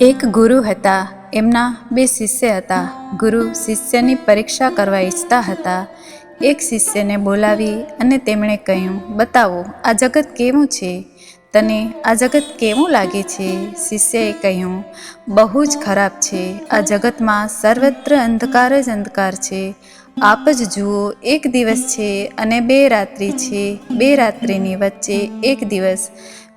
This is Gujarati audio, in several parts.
એક ગુરુ હતા, એમના બે શિષ્ય હતા. ગુરુ શિષ્યની પરીક્ષા કરવા ઈચ્છતા હતા. એક શિષ્યને બોલાવી અને તેમણે કહ્યું, બતાવો, આ જગત કેવું છે? તને આ જગત કેવું લાગે છે? શિષ્યએ કહ્યું, બહુ જ ખરાબ છે. આ જગતમાં સર્વત્ર અંધકાર જ અંધકાર છે. આપ જ જુઓ, એક દિવસ છે અને બે રાત્રિ છે. બે રાત્રિની વચ્ચે એક દિવસ.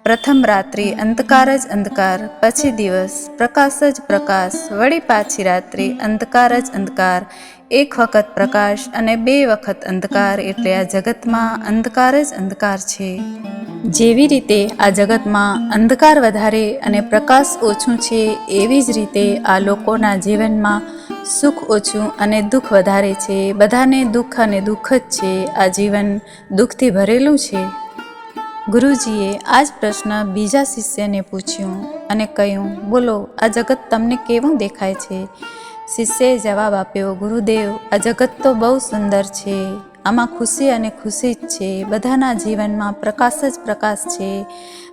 પ્રથમ રાત્રિ અંધકાર જ અંધકાર, પછી દિવસ, પ્રકાશ જ પ્રકાશ, વળી પાછી રાત્રિ અંધકાર જ અંધકાર. એક વખત પ્રકાશ અને બે વખત અંધકાર એટલે આ જગતમાં અંધકાર જ અંધકાર છે. જેવી રીતે આ જગતમાં અંધકાર વધારે અને પ્રકાશ ઓછું છે, એવી જ રીતે આ લોકોના જીવનમાં સુખ ઓછું અને દુઃખ વધારે છે. બધાને દુઃખ અને દુઃખ જ છે. આ જીવન દુઃખથી ભરેલું છે. ગુરુજીએ આ જ પ્રશ્ન બીજા શિષ્યને પૂછ્યું અને કહ્યું, બોલો, આ જગત તમને કેવું દેખાય છે? શિષ્યએ જવાબ આપ્યો, ગુરુદેવ, આ જગત તો બહુ સુંદર છે. આમાં ખુશી અને ખુશી જ છે. બધાના જીવનમાં પ્રકાશ જ પ્રકાશ છે.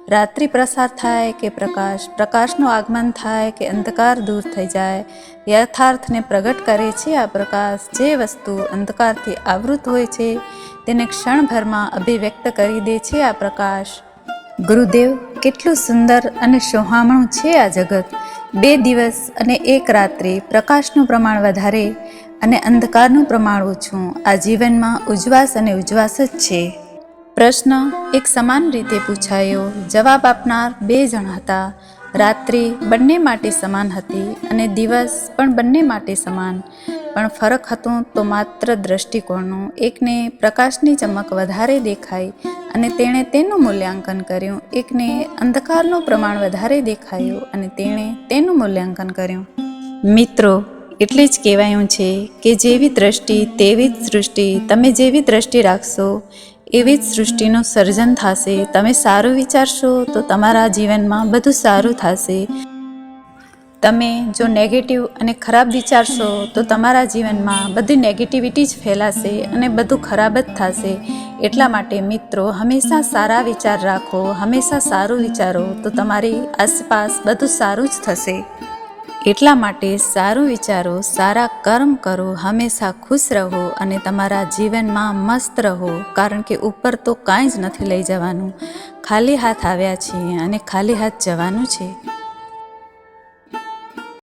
રાત્રિ પ્રસાર થાય કે પ્રકાશ, પ્રકાશનું આગમન થાય કે અંધકાર દૂર થઈ જાય, યથાર્થને પ્રગટ કરે છે આ પ્રકાશ. જે વસ્તુ અંધકારથી આવૃત હોય છે, તેને ક્ષણભરમાં અભિવ્યક્ત કરી દે છે આ પ્રકાશ. ગુરુદેવ, કેટલું સુંદર અને સોહામણું છે આ જગત. બે દિવસ અને એક રાત્રે પ્રકાશનું પ્રમાણ વધારે અને અંધકારનું પ્રમાણ ઓછું. આ જીવનમાં ઉજવાસ અને ઉજવાસ જ છે. પ્રશ્ન એક સમાન રીતે પૂછાયો. જવાબ આપનાર બે જણ હતા. રાત્રિ બંને માટે સમાન હતી અને દિવસ પણ બંને માટે સમાન. પણ ફરક હતો તો માત્ર દ્રષ્ટિકોણનો. એકને પ્રકાશની ચમક વધારે દેખાઈ અને તેણે તેનું મૂલ્યાંકન કર્યું. એકને અંધકારનું પ્રમાણ વધારે દેખાયું અને તેણે તેનું મૂલ્યાંકન કર્યું. મિત્રો, એટલે જ કહેવાયું છે કે જેવી દ્રષ્ટિ, તેવી જ સૃષ્ટિ. તમે જેવી દ્રષ્ટિ રાખશો એવી જ સૃષ્ટિનું સર્જન થશે. તમે સારું વિચારશો તો તમારા જીવનમાં બધું સારું થશે. તમે જો નેગેટિવ અને ખરાબ વિચારશો તો તમારા જીવનમાં બધી નેગેટિવિટી જ ફેલાશે અને બધું ખરાબ જ થશે. એટલા માટે મિત્રો, હંમેશા સારા વિચાર રાખો, હંમેશા સારું વિચારો તો તમારી આસપાસ બધું સારું જ થશે. એટલા માટે સારું વિચારો, સારા કર્મ કરો, હંમેશા ખુશ રહો અને તમારા જીવનમાં મસ્ત રહો, કારણ કે ઉપર તો કાંઈ જ નથી લઈ જવાનું. ખાલી હાથ આવ્યા છીએ અને ખાલી હાથ જવાનું છે.